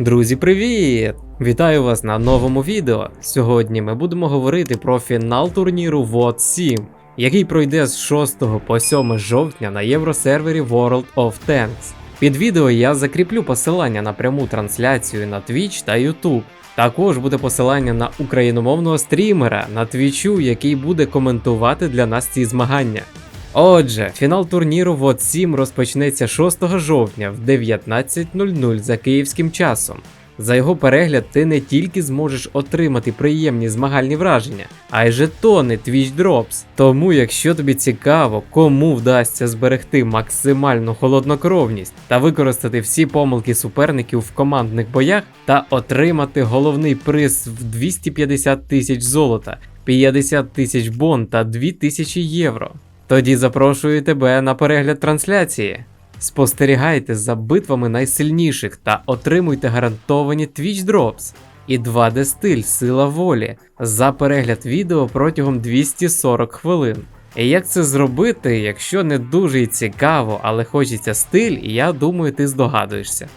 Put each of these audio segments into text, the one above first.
Друзі, привіт! Вітаю вас на новому відео. Сьогодні ми будемо говорити про фінал турніру WOT 7, який пройде з 6 по 7 жовтня на євросервері World of Tanks. Під відео я закріплю посилання на пряму трансляцію на Twitch та YouTube. Також буде посилання на україномовного стрімера на Твічу, який буде коментувати для нас ці змагання. Отже, фінал турніру WOT 7 розпочнеться 6 жовтня в 19.00 за київським часом. За його перегляд ти не тільки зможеш отримати приємні змагальні враження, а й жетони Twitch Drops. Тому, якщо тобі цікаво, кому вдасться зберегти максимальну холоднокровність та використати всі помилки суперників в командних боях та отримати головний приз в 250 тисяч золота, 50 тисяч бон та 2000 євро. Тоді запрошую тебе на перегляд трансляції. Спостерігайте за битвами найсильніших та отримуйте гарантовані Twitch Drops і 2D стиль Сила волі за перегляд відео протягом 240 хвилин. І як це зробити, якщо не дуже цікаво, але хочеться стиль, я думаю, ти здогадуєшся.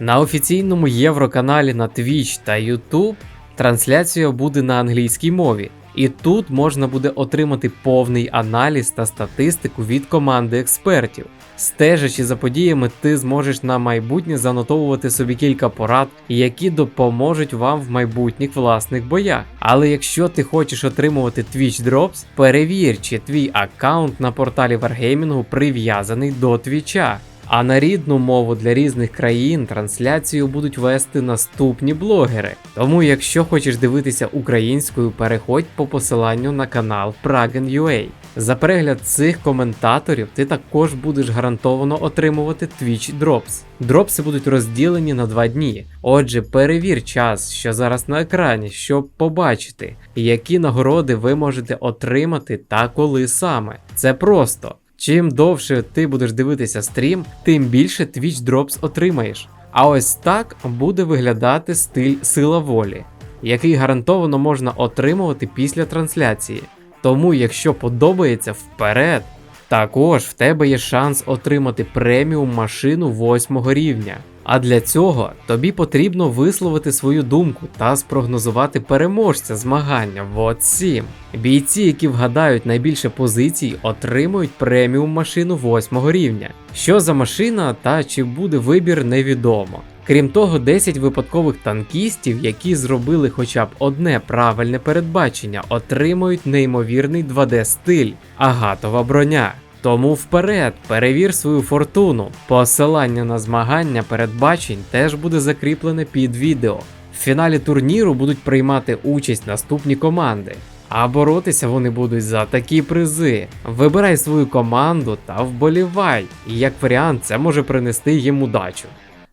На офіційному євроканалі на Twitch та YouTube трансляція буде на англійській мові. І тут можна буде отримати повний аналіз та статистику від команди експертів. Стежачи за подіями, ти зможеш на майбутнє занотовувати собі кілька порад, які допоможуть вам в майбутніх власних боях. Але якщо ти хочеш отримувати Twitch Drops, перевір, чи твій аккаунт на порталі Wargaming прив'язаний до Твіча. А на рідну мову для різних країн трансляцію будуть вести наступні блогери. Тому, якщо хочеш дивитися українською, переходь по посиланню на канал Pragen.ua. За перегляд цих коментаторів ти також будеш гарантовано отримувати Twitch Drops. Дропси будуть розділені на два дні. Отже, перевір час, що зараз на екрані, щоб побачити, які нагороди ви можете отримати та коли саме. Це просто. Чим довше ти будеш дивитися стрім, тим більше Twitch Drops отримаєш. А ось так буде виглядати стиль сила волі, який гарантовано можна отримувати після трансляції. Тому, якщо подобається вперед, також в тебе є шанс отримати преміум машину 8 рівня. А для цього тобі потрібно висловити свою думку та спрогнозувати переможця змагання в 7. Бійці, які вгадають найбільше позицій, отримують преміум машину 8 рівня. Що за машина та чи буде вибір, невідомо. Крім того, 10 випадкових танкістів, які зробили хоча б одне правильне передбачення, отримують неймовірний 2D стиль агатова броня. Тому вперед, перевір свою фортуну. Посилання на змагання передбачень теж буде закріплене під відео. В фіналі турніру будуть приймати участь наступні команди. А боротися вони будуть за такі призи. Вибирай свою команду та вболівай. І як варіант, це може принести їм удачу.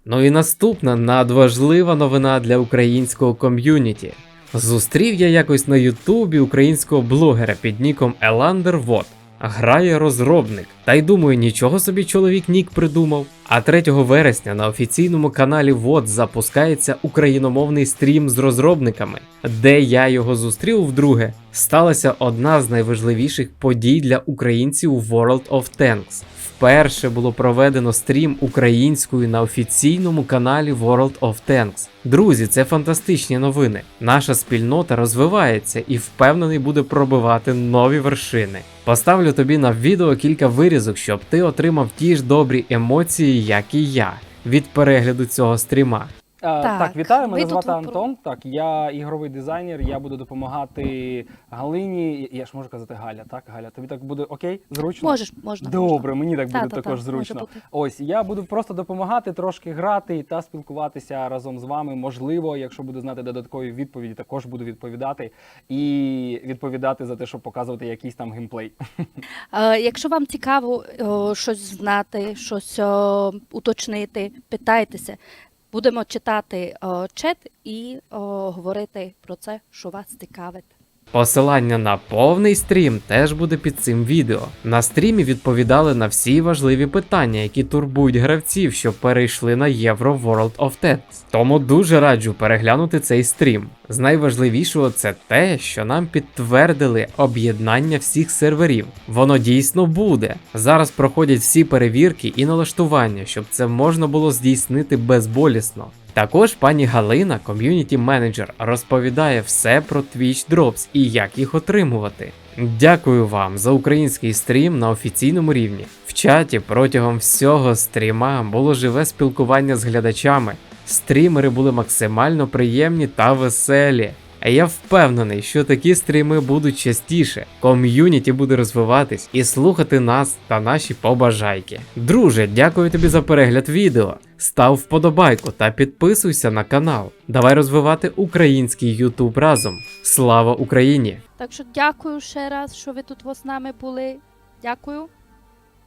Ну і наступна надважлива новина для українського ком'юніті. Зустрів я якось на Ютубі українського блогера під ніком Еландер Вот. Грає розробник. Та й думаю, нічого собі чоловік нік придумав. А 3 вересня на офіційному каналі ВОД запускається україномовний стрім з розробниками, де я його зустрів вдруге. Сталася одна з найважливіших подій для українців World of Tanks. Вперше було проведено стрім українською на офіційному каналі World of Tanks. Друзі, це фантастичні новини. Наша спільнота розвивається і впевнений буде пробивати нові вершини. Поставлю тобі на відео кілька вирізок, щоб ти отримав ті ж добрі емоції, як і я, від перегляду цього стріма. А, Так, так, вітаю, мене звати Антон. Так, я ігровий дизайнер. Я буду допомагати Галині. Я ж можу казати Галя, так? Галя, тобі так буде окей? Зручно? Можеш, можна. Добре, мені так буде та, також та, зручно. Ось я буду просто допомагати, трошки грати та спілкуватися разом з вами. Можливо, якщо буду знати додаткові відповіді, також буду відповідати і відповідати за те, щоб показувати якийсь там геймплей. Е, якщо вам цікаво о, щось знати, щось о, уточнити, питайтеся. Будемо читати чет і говорити про це, що вас цікавить. Посилання на повний стрім теж буде під цим відео. На стрімі відповідали на всі важливі питання, які турбують гравців, що перейшли на Євро World of Tanks. Тому дуже раджу переглянути цей стрім. З найважливішого це те, що нам підтвердили об'єднання всіх серверів. Воно дійсно буде. Зараз проходять всі перевірки і налаштування, щоб це можна було здійснити безболісно. Також пані Галина, ком'юніті менеджер, розповідає все про Twitch Drops і як їх отримувати. Дякую вам за український стрім на офіційному рівні. В чаті протягом всього стріма було живе спілкування з глядачами. Стрімери були максимально приємні та веселі. А я впевнений, що такі стріми будуть частіше. Ком'юніті буде розвиватись і слухати нас та наші побажайки. Друже, дякую тобі за перегляд відео. Став вподобайку та підписуйся на канал. Давай розвивати український YouTube разом. Слава Україні! Так що дякую ще раз, що ви тут з нами були. Дякую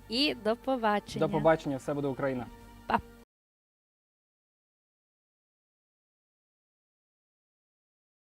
і до побачення. До побачення, все буде Україна.